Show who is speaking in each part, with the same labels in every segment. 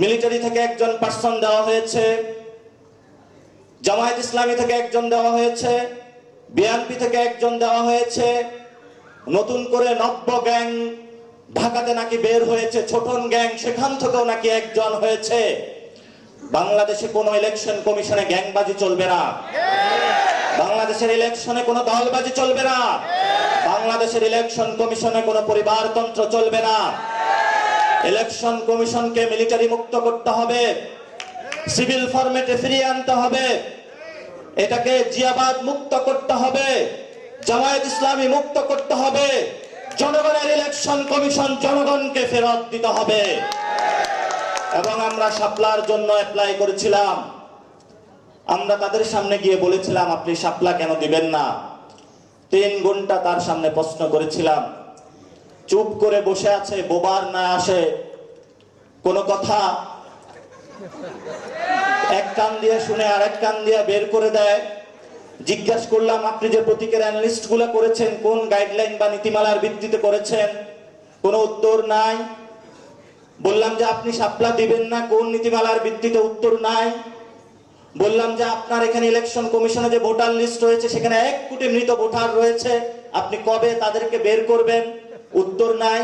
Speaker 1: Military থেকে একজন person দেওয়া হয়েছে, জামায়াত ইসলামী থেকে একজন দেওয়া হয়েছে বিএনপি থেকে একজন দেওয়া হয়েছে, নতুন করে নব্য গ্যাং ঢাকাতে নাকি বের হয়েছে, ছোটন গ্যাং সেখান থেকেও নাকি একজন হয়েছে। বাংলাদেশে কোনো ইলেকশন কমিশনে গ্যাংবাজি চলবে না। বাংলাদেশের ইলেকশনে কোনো দলবাজি চলবে না। বাংলাদেশের ইলেকশন কমিশনে কোনো পরিবারতন্ত্র চলবে না। ইলেকশন কমিশনকে মিলিটারি মুক্ত করতে হবে। সিভিল ফরম্যাটে ফিরিয়ে আনতে হবে। এটাকে জিয়াবাদ মুক্ত করতে হবে। জামায়াত ইসলামী মুক্ত করতে হবে। জনগণের ইলেকশন কমিশন জনগণকে ফেরত দিতে হবে। এবং আমরা শাপলার জন্য অ্যাপ্লাই করেছিলাম। আমরা তাদের সামনে গিয়ে বলেছিলাম, আপনি শাপলা কেন দিবেন না? তিন ঘণ্টা তার সামনে প্রশ্ন করেছিলাম। চুপ করে বসে আছে, বোবার না আসে। কোনো কথা? এক কান দিয়ে শুনে আর এক কান দিয়ে বের করে দেয়। জিজ্ঞাসা করলাম, আপনি যে প্রতীকের অ্যানালিস্টগুলো করেছেন, কোন গাইডলাইন বা নীতিমালার ভিত্তিতে করেছেন? কোনো উত্তর নাই। বললাম যে, আপনি সাপলা দিবেন না, কোন নীতিমালার ভিত্তিতে উত্তর নাই? বললাম যে, আপনার এখানে ইলেকশন কমিশনে যে ভোটার লিস্ট রয়েছে, সেখানে এক কোটি মৃত ভোটার রয়েছে। আপনি কবে তাদেরকে বের করবেন? উত্তর নাই।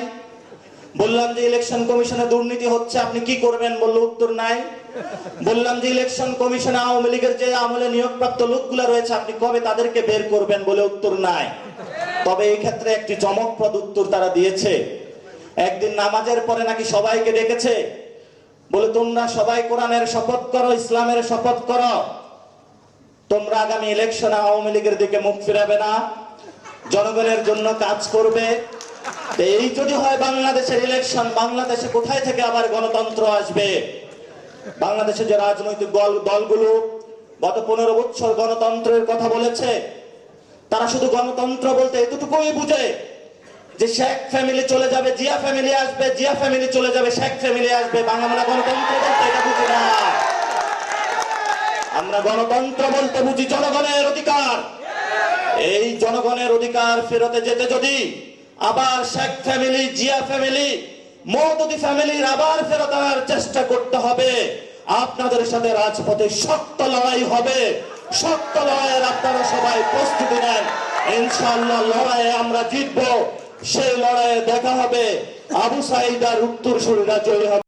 Speaker 1: বললাম যে ইলেকশন কমিশনে দুর্নীতি হচ্ছে, আপনি কি করবেন? বলল, উত্তর নাই। বললাম যে ইলেকশন কমিশনে আওয়ামী লীগের যে আমলে নিয়োগপ্রাপ্ত লোকগুলো রয়েছে, আপনি কবে তাদেরকে বের করবেন? বলে উত্তর নাই। তবে এই ক্ষেত্রে একটি চমকপ্রদ উত্তর তারা দিয়েছে। একদিন নামাজের পরে নাকি সবাইকে ডেকেছে। বলে, তোমরা সবাই কোরআনের শপথ করো, ইসলামের শপথ করো। তোমরা আগামী ইলেকশনে আওয়ামী লীগের দিকে মুখ ফিরাবে না। জনগণের জন্য কাজ করবে। এই যদি হয় বাংলাদেশের ইলেকশন বাংলাদেশে কোথায় থেকে আবার গণতন্ত্র আসবে? বাংলাদেশে যে রাজনৈতিক দল, দলগুলো গত পনেরো বছর গণতন্ত্রের কথা বলেছে, তারা শুধু গণতন্ত্র বলতে এতটুকুই বুঝে যে শেখ ফ্যামিলি চলে যাবে, জিয়া ফ্যামিলি আসবে, জিয়া ফ্যামিলি চলে যাবে, শেখ ফ্যামিলি আসবে। বাংলা গণতন্ত্র বলতে এটা বুঝি না। আমরা গণতন্ত্র বলতে বুঝি জনগণের অধিকার। এই জনগণের অধিকার ফেরতে যেতে যদি আবার শেখ ফ্যামিলি জিয়া ফ্যামিলি মৌদি ফ্যামিলির আবার ফেরত আনার চেষ্টা করতে হবে। আপনাদের সাথে রাজপথে শক্ত লড়াই হবে। শক্ত লড়াইয়ের আপনারা সবাই প্রস্তুতি নেন। ইনশাল্লাহ লড়াইয়ে আমরা জিতবো। সেই লড়াইয়ে দেখা হবে। আবু সাইদার উত্তর শরীরা জয়ী হবে।